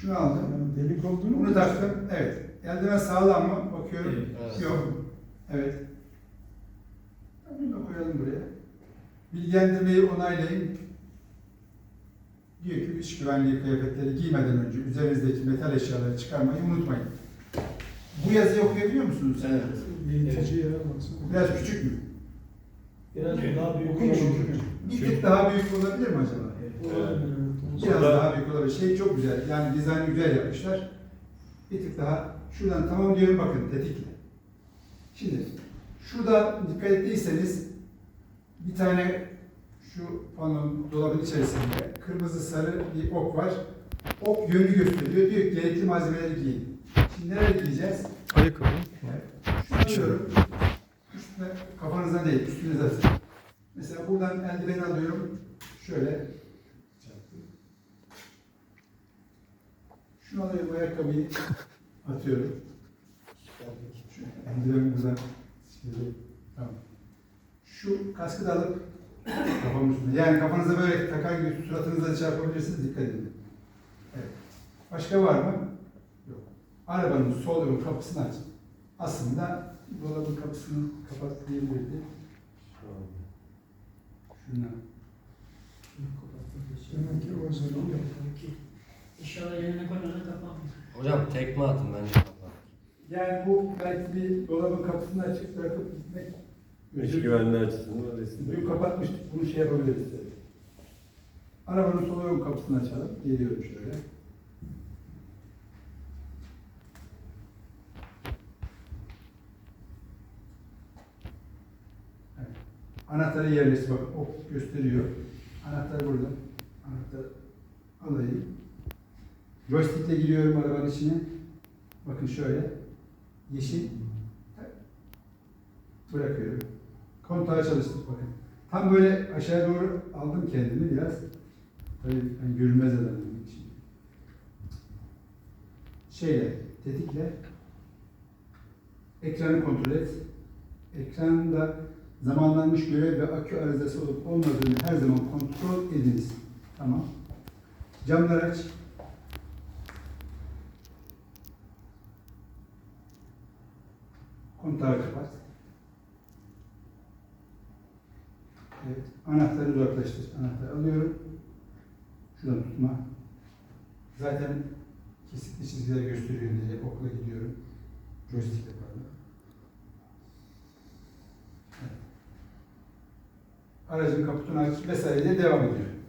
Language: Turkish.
Şunu aldım. Yani delik olduğunu Bunu taktım. Evet. Eldiven sağlam mı? Bakıyorum. Evet. Yok. Evet. Bunu da koyalım buraya. Bilgilendirmeyi onaylayın. Diyor ki iç güvenliği kıyafetleri giymeden önce üzerinizdeki metal eşyaları çıkarmayı unutmayın. Bu yazıyı okuyabiliyor musunuz? Evet. eğitici ya baksana. Biraz küçük mü? Biraz daha büyük çünkü. Bir tık daha büyük olabilir mi acaba? Evet. Biraz daha büyük. Şey çok güzel. Yani dizaynı güzel yapmışlar. Bir tık daha şuradan tamam diyorum bakın tetikle. Şimdi şurada dikkat ettiyseniz bir tane şu panon dolabın içerisinde kırmızı sarı bir ok var. Ok yönü gösteriyor. Diyor ki gerekli malzemeleri giyin. Şimdi nereye giyeceğiz? Ayakkabı. Şunu alıyorum. Üstüne, kafanıza değil, üstünüze. Mesela buradan eldiveni alıyorum. Şöyle. Şunu alıyorum, ayakkabıyı atıyorum. Şu buradan. Şimdi, tamam. Şu kaskı da alıp kafamın üstüne. Yani kafanıza böyle takar gibi suratınıza çarpabilirsiniz. Dikkat edin. Evet. Başka var mı? Yok. Arabanın sol ön kapısını açın. Aslında dolabın kapısını kapat diyebilirdi. Şuna. Demek ki o özelliği yok. İnşallah yerine koymadan kapanmış. Hocam tekme atın bence. Yani bu belki bir dolabın kapısını açık bırakıp gitmek. İş güvenliği açısından resim. Dün kapatmıştık. Bunu şey yapabiliriz. Arabanın sol ön kapısını açalım. Geliyorum şöyle. Evet. Anahtarı yerleştir. Bak ok gösteriyor. Anahtar burada. Anahtarı alayım. Joystickle giriyorum arabanın içine. Bakın şöyle. Yeşil. Bırakıyorum. Kontağı çalıştık bakın. Tam böyle aşağı doğru aldım kendimi biraz. Tabii ben görünmez adamım için. Şeyle, tetikle ekranı kontrol et. Ekranda zamanlanmış görev ve akü arızası olup olmadığını her zaman kontrol ediniz. Tamam. Camlar aç. Kontağı kapat. Evet. Anahtarı uzaklaştır. Anahtarı alıyorum. Şuradan tutma. Zaten kesikli çizgiler gösteriyor diye okula gidiyorum. Joystick pardon. Evet. Aracın kaputunu aç vesaire diye devam ediyor.